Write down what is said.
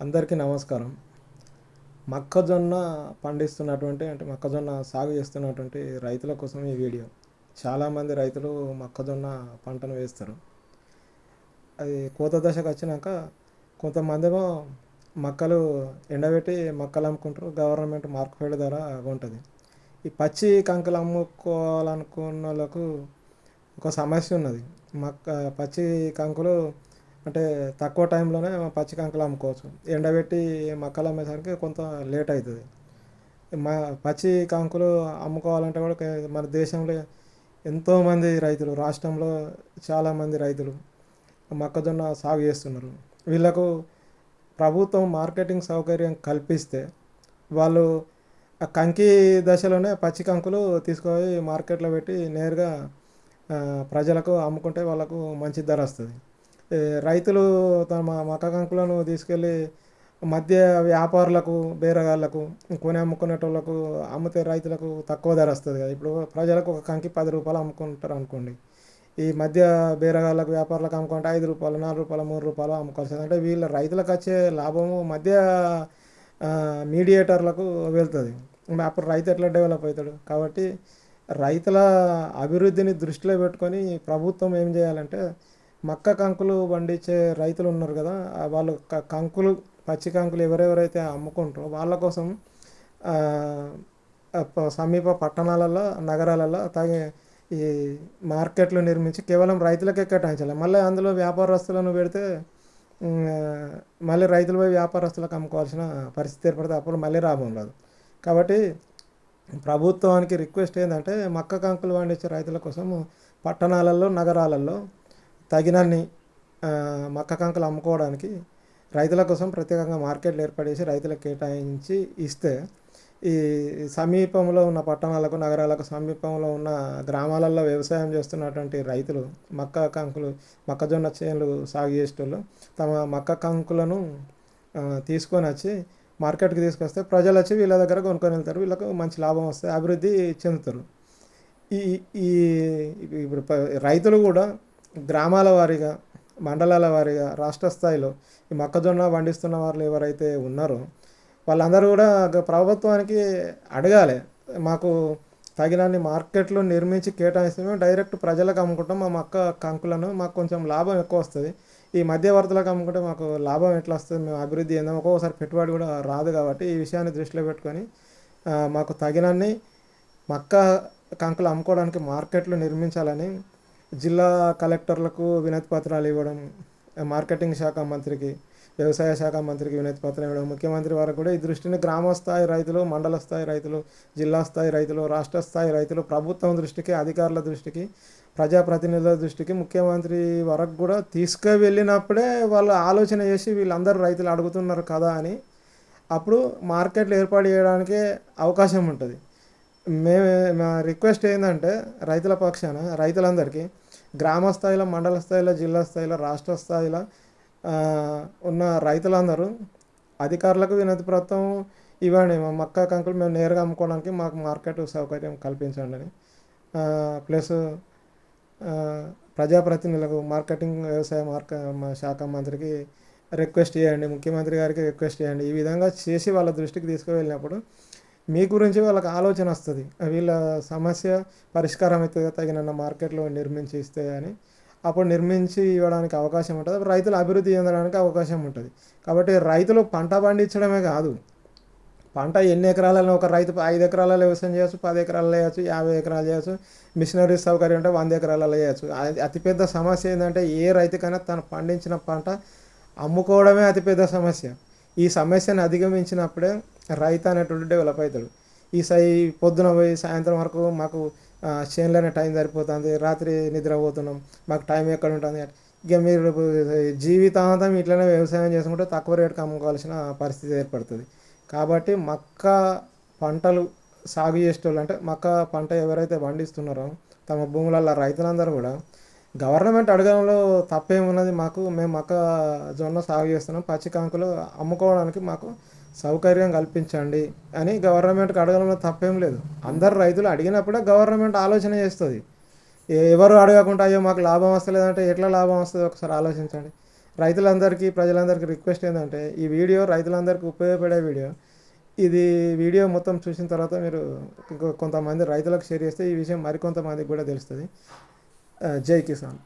అందరికీ నమస్కారం. మొక్కజొన్న పండిస్తున్నటువంటి అంటే మొక్కజొన్న సాగు చేస్తున్నటువంటి రైతుల కోసం ఈ వీడియో. చాలామంది రైతులు మొక్కజొన్న పంటను వేస్తారు. అది కోత దశకు వచ్చినాక కొంతమందేమో మొక్కలు ఎండబెట్టి మొక్కలు అమ్ముకుంటారు. గవర్నమెంట్ మార్కెట్ ధర ఉంటుంది. ఈ పచ్చి కంకులు అమ్ముకోవాలనుకున్న వాళ్ళకు ఒక సమస్య ఉన్నది. మొక్క పచ్చి కంకులు అంటే తక్కువ టైంలోనే పచ్చి కంకులు అమ్ముకోవచ్చు. ఎండబెట్టి మక్కలు అమ్మేసరికి కొంత లేట్ అవుతుంది. మా పచ్చి కంకులు అమ్ముకోవాలంటే కూడా మన దేశంలో ఎంతోమంది రైతులు రాష్ట్రంలో చాలామంది రైతులు మొక్కజొన్న సాగు చేస్తున్నారు. వీళ్ళకు ప్రభుత్వం మార్కెటింగ్ సౌకర్యం కల్పిస్తే వాళ్ళు ఆ కంకి దశలోనే పచ్చి కంకులు తీసుకుపోయి మార్కెట్లో పెట్టి నేరుగా ప్రజలకు అమ్ముకుంటే వాళ్ళకు మంచి ధర వస్తుంది. రైతులు తమ మక కంకులను తీసుకెళ్ళి మధ్య వ్యాపారులకు బేరగాళ్ళకు కొని అమ్ముకునేటోళ్ళకు అమ్మితే రైతులకు తక్కువ ధర వస్తుంది కదా. ఇప్పుడు ప్రజలకు ఒక కంకి పది రూపాయలు అమ్ముకుంటారు అనుకోండి. ఈ మధ్య బేరగాళ్ళకు వ్యాపారులకు అమ్ముకుంటే ఐదు రూపాయలు నాలుగు రూపాయలు మూడు రూపాయలు అమ్ముకోవాల్సింది అంటే వీళ్ళ రైతులకు వచ్చే లాభము మధ్య మీడియేటర్లకు వెళ్తుంది. అప్పుడు రైతు ఎట్లా డెవలప్ అవుతాడు? కాబట్టి రైతుల అభివృద్ధిని దృష్టిలో పెట్టుకొని ప్రభుత్వం ఏం చేయాలంటే మక్క కంకులు పండించే రైతులు ఉన్నారు కదా వాళ్ళు కంకులు పచ్చి కంకులు ఎవరెవరైతే అమ్ముకుంటారో వాళ్ళ కోసం సమీప పట్టణాలలో నగరాలలో తగి ఈ మార్కెట్లు నిర్మించి కేవలం రైతులకే కేటాయించాలి. మళ్ళీ అందులో వ్యాపారస్తులను పెడితే మళ్ళీ రైతులు పోయి వ్యాపారస్తులకు అమ్ముకోవాల్సిన పరిస్థితి ఏర్పడితే అప్పుడు మళ్ళీ లాభం రాదు. కాబట్టి ప్రభుత్వానికి రిక్వెస్ట్ ఏంటంటే మక్క కంకులు పండించే రైతుల కోసం పట్టణాలలో నగరాలలో తగినన్ని మక్క కంకులు అమ్ముకోవడానికి రైతుల కోసం ప్రత్యేకంగా మార్కెట్లు ఏర్పడేసి రైతులకు కేటాయించి ఇస్తే ఈ సమీపంలో ఉన్న పట్టణాలకు నగరాలకు సమీపంలో ఉన్న గ్రామాలలో వ్యవసాయం చేస్తున్నటువంటి రైతులు మక్క కంకులు మొక్కజొన్న చేనులు సాగు చేసేటోళ్ళు తమ మక్క కంకులను తీసుకొని వచ్చి మార్కెట్కి తీసుకొస్తే ప్రజలు వచ్చి వీళ్ళ దగ్గర కొనుక్కొని వెళ్తారు. వీళ్ళకు మంచి లాభం వస్తే అభివృద్ధి చెందుతారు. ఈ ఈ ఇప్పుడు రైతులు కూడా గ్రామాల వారీగా మండలాల వారీగా రాష్ట్ర స్థాయిలో ఈ మొక్కజొన్న పండిస్తున్న వాళ్ళు ఎవరైతే ఉన్నారో వాళ్ళందరూ కూడా ప్రభుత్వానికి అడగాలి. మాకు తగినన్ని మార్కెట్లు నిర్మించి కేటాయిస్తే మేము డైరెక్ట్ ప్రజలకు అమ్ముకుంటాం. మా మొక్క కంకులను మాకు కొంచెం లాభం ఎక్కువ వస్తుంది. ఈ మధ్యవర్తులకు అమ్ముకుంటే మాకు లాభం ఎట్లా వస్తుంది? మేము అభివృద్ధి ఏందో ఒక్కొక్కసారి పెట్టుబడి కూడా రాదు కాబట్టి ఈ విషయాన్ని దృష్టిలో పెట్టుకొని మాకు తగినన్ని మక్క కంకులు అమ్ముకోవడానికి మార్కెట్లు నిర్మించాలని జిల్లా కలెక్టర్లకు వినతి పత్రాలు ఇవ్వడం మార్కెటింగ్ శాఖ మంత్రికి వ్యవసాయ శాఖ మంత్రికి వినతి పత్రం ఇవ్వడం ముఖ్యమంత్రి వారు కూడా ఈ దృష్టిని గ్రామ స్థాయి రైతులు మండల స్థాయి రైతులు జిల్లా స్థాయి రైతులు రాష్ట్ర స్థాయి రైతులు ప్రభుత్వం దృష్టికి అధికారుల దృష్టికి ప్రజాప్రతినిధుల దృష్టికి ముఖ్యమంత్రి వరకు కూడా తీసుకువెళ్ళినప్పుడే వాళ్ళు ఆలోచన చేసి వీళ్ళందరూ రైతులు అడుగుతున్నారు కదా అని అప్పుడు మార్కెట్లు ఏర్పాటు చేయడానికి అవకాశం ఉంటుంది. మేము మా రిక్వెస్ట్ ఏంటంటే రైతుల పక్షాన రైతులందరికీ గ్రామ స్థాయిలో మండల స్థాయిలో జిల్లా స్థాయిలో రాష్ట్ర స్థాయిలో ఉన్న రైతులందరూ అధికారులకు వినతి పత్రం ఇవ్వండి మా మక్క కంకులు మేము నేరుగా అమ్ముకోవడానికి మాకు మార్కెట్ సౌకర్యం కల్పించండి అని. ప్లస్ ప్రజాప్రతినిధులకు మార్కెటింగ్ వ్యవసాయ మార్క శాఖ మంత్రికి రిక్వెస్ట్ చేయండి ముఖ్యమంత్రి గారికి రిక్వెస్ట్ చేయండి. ఈ విధంగా చేసి వాళ్ళ దృష్టికి తీసుకువెళ్ళినప్పుడు మీ గురించి వాళ్ళకి ఆలోచన వస్తుంది. వీళ్ళ సమస్య పరిష్కారం అవుతుంది తగిన మార్కెట్లో నిర్మించి ఇస్తే అని. అప్పుడు నిర్మించి ఇవ్వడానికి అవకాశం ఉంటుంది. అప్పుడు రైతులు అభివృద్ధి చెందడానికి అవకాశం ఉంటుంది. కాబట్టి రైతులు పంట పండించడమే కాదు. పంట ఎన్ని ఎకరాలలో ఒక రైతు ఐదు ఎకరాలలో వ్యవసాయం చేయొచ్చు పది ఎకరాలలో చేయొచ్చు యాభై ఎకరాలు చేయొచ్చు మిషనరీ సౌకర్యం ఉంటే వంద ఎకరాలలో చేయొచ్చు. అతిపెద్ద సమస్య ఏంటంటే ఏ రైతుకైనా తను పండించిన పంట అమ్ముకోవడమే అతిపెద్ద సమస్య. ఈ సమస్యను అధిగమించినప్పుడే రైతు అనేటువంటి డెవలప్ అవుతాడు. ఈ సై పొద్దున పోయి సాయంత్రం వరకు మాకు చేనులోనే టైం సరిపోతుంది. రాత్రి నిద్రపోతున్నాం. మాకు టైం ఎక్కడ ఉంటుంది? ఇక మీరు జీవితాంతం ఇట్లనే వ్యవసాయం చేసుకుంటే తక్కువ రేటుకి అమ్ముకోవాల్సిన పరిస్థితి ఏర్పడుతుంది. కాబట్టి మక్క పంటలు సాగు చేసేటోళ్ళు అంటే మక్క పంట ఎవరైతే పండిస్తున్నారో తమ భూములలో రైతులందరూ కూడా గవర్నమెంట్ అడగడంలో తప్పేమున్నది మాకు మేము మక్క జొన్న సాగు చేస్తున్నాం. పచ్చి కంకులు అమ్ముకోవడానికి మాకు సౌకర్యం కల్పించండి అని గవర్నమెంట్కి అడగడంలో తప్పేం లేదు. అందరు రైతులు అడిగినప్పుడే గవర్నమెంట్ ఆలోచన చేస్తుంది. ఎవరు అడగకుండా అయ్యో మాకు లాభం వస్తలేదంటే ఎట్లా లాభం వస్తుంది? ఒకసారి ఆలోచించండి. రైతులందరికీ ప్రజలందరికీ రిక్వెస్ట్ ఏంటంటే ఈ వీడియో రైతులందరికీ ఉపయోగపడే వీడియో. ఇది వీడియో మొత్తం చూసిన తర్వాత మీరు కొంతమంది రైతులకు షేర్ చేస్తే ఈ విషయం మరికొంతమందికి కూడా తెలుస్తుంది. జై కిసాన్.